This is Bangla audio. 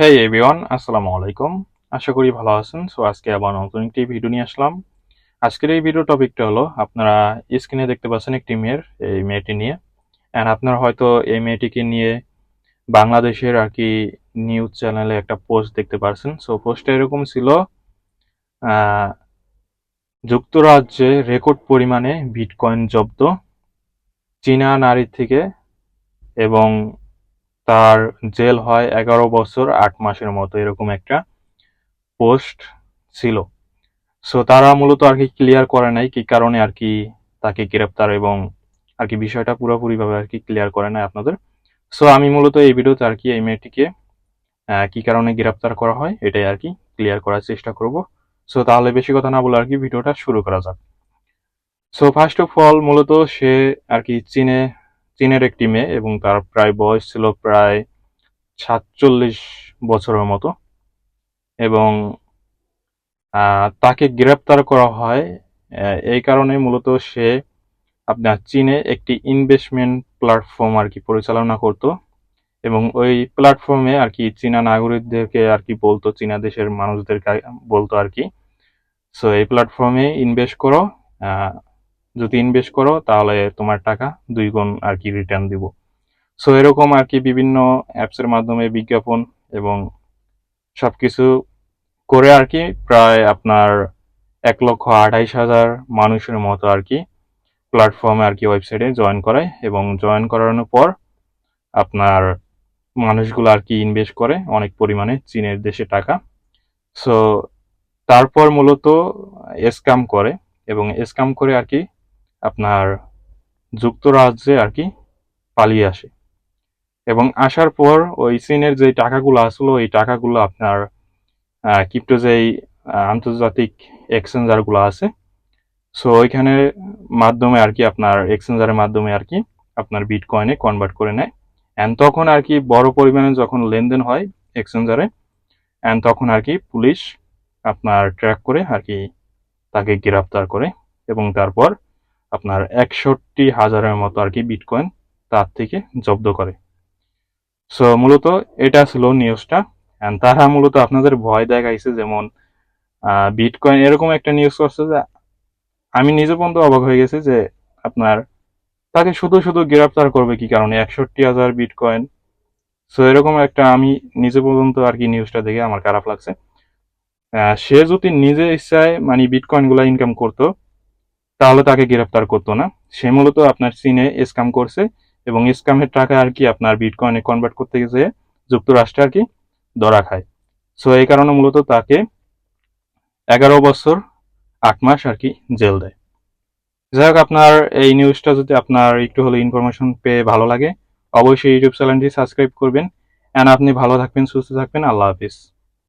হেই এভরিওয়ান আসসালামু আলাইকুম। আশা করি ভালো আছেন। সো আজকে আবার নতুন একটি ভিডিও নিয়ে আসলাম। আজকের এই ভিডিও টপিকটা হলো, আপনারা স্ক্রিনে দেখতে পাচ্ছেন একটি মেয়ের, এই মেয়েটি নিয়ে। অ্যান্ড আপনারা হয়তো এই মেয়েটিকে নিয়ে বাংলাদেশের আর কি নিউজ চ্যানেলে একটা পোস্ট দেখতে পারছেন। সো পোস্টটা এরকম ছিল যুক্তরাজ্যে রেকর্ড পরিমাণে বিটকয়েন জব্দ, চীনা নারী থেকে এবং তার জেল হয় এগারো বছর আট মাসের মতো, এরকম একটা পোস্ট ছিল। সো তারা মূলত আর কি ক্লিয়ার করে নাই কি কারণে আর কি তাকে গ্রেপ্তার এবং আর কি বিষয়টা পুরোপুরিভাবে আর কি ক্লিয়ার করে নাই আপনাদের। সো আমি মূলত এই ভিডিওতে আর কি এই মেয়েটিকে কি কারণে গ্রেপ্তার করা হয় এটাই আর কি ক্লিয়ার করার চেষ্টা করব। সো তাহলে বেশি কথা না বলে আর কি ভিডিওটা শুরু করা যাক। সো ফার্স্ট অফ অল মূলত সে আর কি চীনে চীনের একটি মেয়ে এবং তার প্রায় বয়স ছিল প্রায় সাতচল্লিশ বছরের মতো। এবং তাকে গ্রেপ্তার করা হয় এই কারণে মূলত সে আপনার চীনে একটি ইনভেস্টমেন্ট প্ল্যাটফর্ম আর কি পরিচালনা করত। এবং ওই প্ল্যাটফর্মে আর কি চীনা নাগরিকদেরকে আর কি বলতো, চীনা দেশের মানুষদেরকে বলতো আর কি। সো এই প্ল্যাটফর্মে ইনভেস্ট করো যদি ইনভেস্ট করো, তাহলে তোমার টাকা দুই গুণ আর কি রিটার্ন দিব। সো এরকম আর কি বিভিন্ন অ্যাপসের মাধ্যমে বিজ্ঞাপন এবং সবকিছু করে আর কি প্রায় আপনার এক লক্ষ আঠাইশ হাজার মানুষের মতো আর কি প্ল্যাটফর্মে আর কি ওয়েবসাইটে জয়েন করায় এবং জয়েন করানোর পর আপনার মানুষগুলো আর কি ইনভেস্ট করে অনেক পরিমাণে চীনের দেশে টাকা। সো তারপর মূলত স্ক্যাম করে এবং স্ক্যাম করে আর কি আপনার যুক্তরাজ্যে আর কি পালিয়ে আসে। এবং আসার পর ওই চীনের যে টাকাগুলো আসলো, ওই টাকাগুলো আপনার ক্রিপ্টো যেই আন্তর্জাতিক এক্সচেঞ্জারগুলো আছে সো ওইখানে মাধ্যমে আর কি আপনার এক্সচেঞ্জারের মাধ্যমে আর কি আপনার বিট বিটকয়েনে কনভার্ট করে নেয়। অ্যান্ড তখন আর কি বড় পরিমাণে যখন লেনদেন হয় এক্সচেঞ্জারে অ্যান্ড তখন আর কি পুলিশ আপনার ট্র্যাক করে আর কি তাকে গ্রেফতার করে এবং তারপর আপনার একষট্টি হাজারের মতো আর কি বিটকয়েন তার থেকে জব্দ করে। সো মূলত এটা ছিল নিউজটা অ্যান্ড তারা মূলত আপনাদের ভয় দেখাইছে যেমন বিটকয়েন এরকম একটা নিউজ করছে যে, আমি নিজে পর্যন্ত অবাক হয়ে গেছি যে আপনার তাকে শুধু শুধু গ্রেফতার করবে কি কারণে? একষট্টি হাজার বিটকয়েন সো এরকম একটা আমি নিজে পর্যন্ত আর কি নিউজটা দেখে আমার খারাপ লাগছে। সে যদি নিজে ইচ্ছায় মানে বিটকয়েনগুলা ইনকাম করতো তাহলে তাকে গ্রেফতার করতো না। সে মূলত আপনার চীনে স্ক্যাম করছে এবং স্ক্যামের টাকা আর কি আপনার বিটকয়েনে কনভার্ট করতে গিয়ে যুক্তরাষ্ট্রে আর কি ধরা খায়। সো এই কারণে মূলত তাকে এগারো বছর আট মাস আর কি জেল দেয়। যাই হোক, আপনার এই নিউজটা যদি আপনার একটু হলে ইনফরমেশন পেয়ে ভালো লাগে, অবশ্যই ইউটিউব চ্যানেলটি সাবস্ক্রাইব করবেন। অ্যান্ড আপনি ভালো থাকবেন, সুস্থ থাকবেন। আল্লাহ হাফিজ।